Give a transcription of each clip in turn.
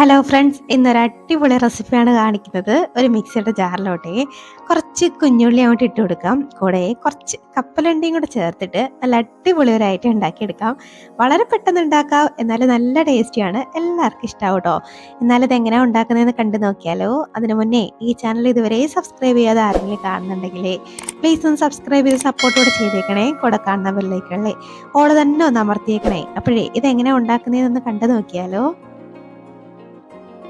Hello friends ഇന്നൊരു അടിപൊളി റെസിപ്പിയാണ് കാണിക്കുന്നത്. ഒരു മിക്സിയുടെ ജാറിലോട്ടെ കുറച്ച് കുഞ്ഞുള്ളി അങ്ങോട്ട് ഇട്ട് കൊടുക്കാം. കൂടെ കുറച്ച് കപ്പലണ്ടിയും കൂടെ ചേർത്തിട്ട് നല്ല അടിപൊളി ഒരു ഐറ്റം ഉണ്ടാക്കിയെടുക്കാം. വളരെ പെട്ടെന്ന് ഉണ്ടാക്കാം. എന്നാലും നല്ല ടേസ്റ്റിയാണ് എല്ലാവർക്കും ഇഷ്ടമാവും കേട്ടോ. എന്നാലും ഇത് എങ്ങനെയാണ് ഉണ്ടാക്കുന്നതെന്ന് കണ്ടു നോക്കിയാലോ. അതിനു മുന്നേ ഈ ചാനൽ ഇതുവരെ സബ്സ്ക്രൈബ് ചെയ്യാതെ ആരെങ്കിലും കാണുന്നുണ്ടെങ്കിൽ പ്ലീസ് ഒന്ന് സബ്സ്ക്രൈബ് ചെയ്ത് സപ്പോർട്ട് കൂടെ ചെയ്തേക്കണേ. കൂടെ കാണുന്ന ബെല്ലൈക്കണേ ഓൾ തന്നെ ഒന്ന് അമർത്തിയേക്കണേ. അപ്പോഴേ ഇത് എങ്ങനെയാണ് ഉണ്ടാക്കുന്നതെന്ന് കണ്ടു നോക്കിയാലോ.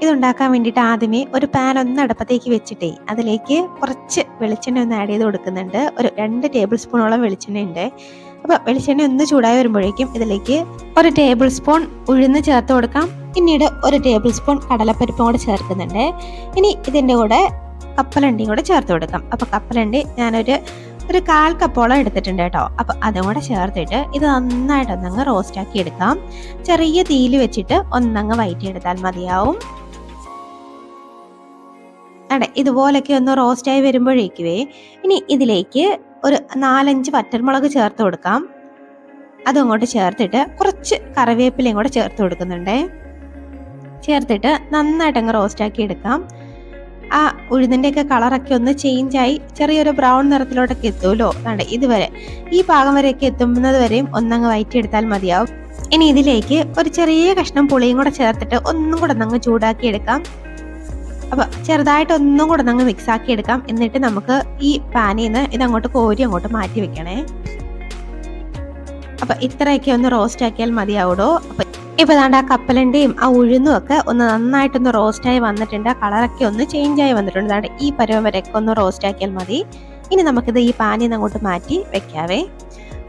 ഇതുണ്ടാക്കാൻ വേണ്ടിയിട്ട് ആദ്യമേ ഒരു പാൻ ഒന്ന് അടുപ്പത്തേക്ക് വെച്ചിട്ടേ അതിലേക്ക് കുറച്ച് വെളിച്ചെണ്ണ ഒന്ന് ആഡ് ചെയ്ത് കൊടുക്കുന്നുണ്ട്. ഒരു രണ്ട് ടേബിൾ സ്പൂണോളം വെളിച്ചെണ്ണ ഉണ്ട് അപ്പോൾ വെളിച്ചെണ്ണ ഒന്ന് ചൂടായി വരുമ്പോഴേക്കും ഇതിലേക്ക് ഒരു ടേബിൾ സ്പൂൺ ഉഴുന്ന് ചേർത്ത് കൊടുക്കാം. പിന്നീട് ഒരു ടേബിൾ സ്പൂൺ കടലപ്പരിപ്പും കൂടെ ചേർക്കുന്നുണ്ട്. ഇനി ഇതിന്റെ കൂടെ കപ്പലണ്ടിയും കൂടെ ചേർത്ത് കൊടുക്കാം. അപ്പോൾ കപ്പലണ്ടി ഞാനൊരു ഒരു കാൽ കപ്പോളം എടുത്തിട്ടുണ്ട് കേട്ടോ. അപ്പോൾ അതും കൂടെ ചേർത്തിട്ട് ഇത് നന്നായിട്ടൊന്നങ്ങ് റോസ്റ്റ് ആക്കി എടുക്കാം. ചെറിയ തീയിൽ വെച്ചിട്ട് ഒന്നങ്ങ് വയറ്റിയെടുത്താൽ മതിയാവും. അതെ ഇതുപോലൊക്കെ ഒന്ന് റോസ്റ്റായി വരുമ്പോഴേക്കുവേ ഇനി ഇതിലേക്ക് ഒരു നാലഞ്ച് വറ്റൽമുളക് ചേർത്ത് കൊടുക്കാം. അതങ്ങോട്ട് ചേർത്തിട്ട് കുറച്ച് കറിവേപ്പിലയും കൂടെ ചേർത്ത് കൊടുക്കുന്നുണ്ടേ. ചേർത്തിട്ട് നന്നായിട്ട് അങ്ങ് റോസ്റ്റാക്കി എടുക്കാം. ആ ഉഴുതിന്റെയൊക്കെ കളറൊക്കെ ഒന്ന് ചേഞ്ച് ആയി ചെറിയൊരു ബ്രൗൺ നിറത്തിലോട്ടൊക്കെ എത്തുമല്ലോ അതെ ഇതുവരെ. ഈ പാകം വരെയൊക്കെ എത്തുന്നത് വരെയും ഒന്നങ്ങ് വയറ്റിയെടുത്താൽ മതിയാവും. ഇനി ഇതിലേക്ക് ഒരു ചെറിയ കഷ്ണം പുളിയും കൂടെ ചേർത്തിട്ട് ഒന്നും കൂടെ ഒന്നങ്ങ് ചൂടാക്കി എടുക്കാം അപ്പൊ ചെറുതായിട്ട് ഒന്നും കൂടെ അങ്ങ് മിക്സ് ആക്കി എടുക്കാം. എന്നിട്ട് നമുക്ക് ഈ പാനിൽ നിന്ന് അങ്ങോട്ട് കോരി അങ്ങോട്ട് മാറ്റി വെക്കണേ. അപ്പൊ ഇത്രയൊക്കെ ഒന്ന് റോസ്റ്റ് ആക്കിയാൽ മതിയാവൂടോ? അപ്പൊ ഇപ്പൊ ദാണ്ട് ആ കപ്പലണ്ടിയും ആ ഉഴുന്നും ഒക്കെ ഒന്ന് നന്നായിട്ടൊന്ന് റോസ്റ്റായി വന്നിട്ടുണ്ട്. ആ കളറൊക്കെ ഒന്ന് ചേഞ്ച് ആയി വന്നിട്ടുണ്ട്. ദാണ്ട് ഈ പരുവം വരെയൊക്കെ ഒന്ന് റോസ്റ്റ് ആക്കിയാൽ മതി. ഇനി നമുക്കിത് ഈ പാനിൽ നിന്ന് അങ്ങോട്ട് മാറ്റി വെക്കാവേ.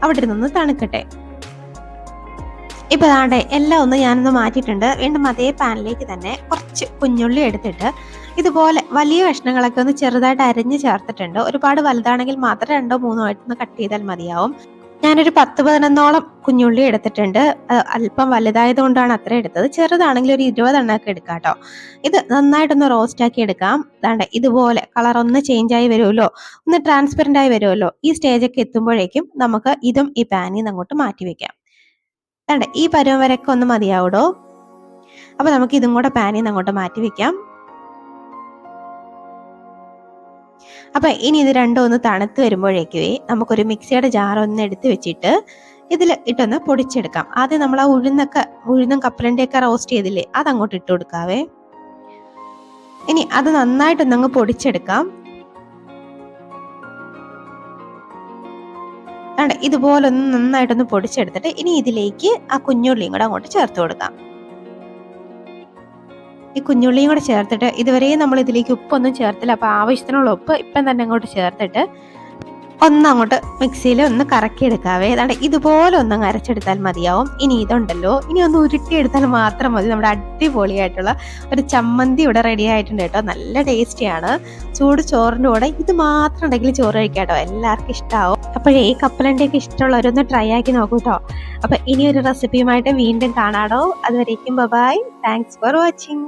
അവിടെ നിന്ന് തണുക്കട്ടെ. ഇപ്പൊ അതാണ്ട് എല്ലാം ഒന്ന് ഞാനൊന്ന് മാറ്റിയിട്ടുണ്ട്. വീണ്ടും അതേ പാനിലേക്ക് തന്നെ കുറച്ച് കുഞ്ഞുള്ളി എടുത്തിട്ട് ഇതുപോലെ വലിയ കഷ്ണങ്ങളൊക്കെ ഒന്ന് ചെറുതായിട്ട് അരിഞ്ഞ് ചേർത്തിട്ടുണ്ട്. ഒരുപാട് വലുതാണെങ്കിൽ മാത്രം രണ്ടോ മൂന്നോ ആയിട്ടൊന്ന് കട്ട് ചെയ്താൽ മതിയാവും. ഞാനൊരു പത്ത് പതിനൊന്നോളം കുഞ്ഞുള്ളി എടുത്തിട്ടുണ്ട്. അല്പം വലുതായത് കൊണ്ടാണ് അത്ര എടുത്തത്. ചെറുതാണെങ്കിൽ ഒരു ഇരുപതെണ്ണമൊക്കെ എടുക്കാം കേട്ടോ. ഇത് നന്നായിട്ടൊന്ന് റോസ്റ്റ് ആക്കി എടുക്കാം. അതാണ്ട് ഇതുപോലെ കളർ ഒന്ന് ചേഞ്ച് ആയി വരുമല്ലോ? ഒന്ന് ട്രാൻസ്പെറന്റ് ആയി വരുമല്ലോ? ഈ സ്റ്റേജൊക്കെ എത്തുമ്പോഴേക്കും നമുക്ക് ഇതും ഈ പാനിൽ നിന്ന് അങ്ങോട്ട് മാറ്റി വെക്കാം. അതാണ്ട് ഈ പരുവം വരൊക്കെ ഒന്ന് മതിയാവൂടോ? അപ്പൊ നമുക്ക് ഇതും കൂടെ പാനിൽ നിന്ന് അങ്ങോട്ട് മാറ്റി വെക്കാം. അപ്പൊ ഇനി ഇത് രണ്ടും ഒന്ന് തണുത്ത് വരുമ്പോഴേക്കുവേ നമുക്കൊരു മിക്സിയുടെ ജാർ ഒന്ന് എടുത്ത് വെച്ചിട്ട് ഇതിൽ ഇട്ടൊന്ന് പൊടിച്ചെടുക്കാം. ആദ്യം നമ്മൾ ആ ഉഴുന്നൊക്കെ ഉഴുന്നും കപ്പലണ്ടിയൊക്കെ റോസ്റ്റ് ചെയ്തില്ലേ അതങ്ങോട്ട് ഇട്ട് കൊടുക്കാവേ. ഇനി അത് നന്നായിട്ടൊന്നങ്ങ് പൊടിച്ചെടുക്കാം. ഇതുപോലെ ഒന്ന് നന്നായിട്ടൊന്ന് പൊടിച്ചെടുത്തിട്ട് ഇനി ഇതിലേക്ക് ആ കുഞ്ഞുള്ളിയും കൂടെ അങ്ങോട്ട് ചേർത്ത് കൊടുക്കാം. ഈ കുഞ്ഞുള്ളിയും കൂടെ ചേർത്തിട്ട് ഇതുവരെയും നമ്മൾ ഇതിലേക്ക് ഉപ്പൊന്നും ചേർത്തില്ല. അപ്പോൾ ആവശ്യത്തിനുള്ള ഉപ്പ് ഇപ്പം തന്നെ അങ്ങോട്ട് ചേർത്തിട്ട് ഒന്ന് അങ്ങോട്ട് മിക്സിയിൽ ഒന്ന് കറക്കി എടുക്കാവേ അതാണ്ട് ഇതുപോലെ ഒന്ന് അരച്ചെടുത്താൽ മതിയാവും. ഇനി ഇതുണ്ടല്ലോ. ഇനി ഒന്ന് ഉരുട്ടിയെടുത്താൽ മാത്രം മതി. നമ്മുടെ അടിപൊളിയായിട്ടുള്ള ഒരു ചമ്മന്തി ഇവിടെ റെഡി ആയിട്ടുണ്ട് കേട്ടോ. നല്ല ടേസ്റ്റിയാണ് ചൂട് ചോറിന്റെ കൂടെ ഇത് മാത്രം ഉണ്ടെങ്കിൽ ചോറ് കഴിക്കാം കേട്ടോ. എല്ലാവർക്കും ഇഷ്ടമാവും അപ്പോഴേ ഈ കപ്പലണ്ടിയൊക്കെ ഇഷ്ടമുള്ളവരൊന്ന് ട്രൈ ആക്കി നോക്കൂ കേട്ടോ ഇനി ഒരു റെസിപ്പിയുമായിട്ട് വീണ്ടും കാണാടോ. അതുവരേക്കും ബബായ് താങ്ക്സ് ഫോർ വാച്ചിങ്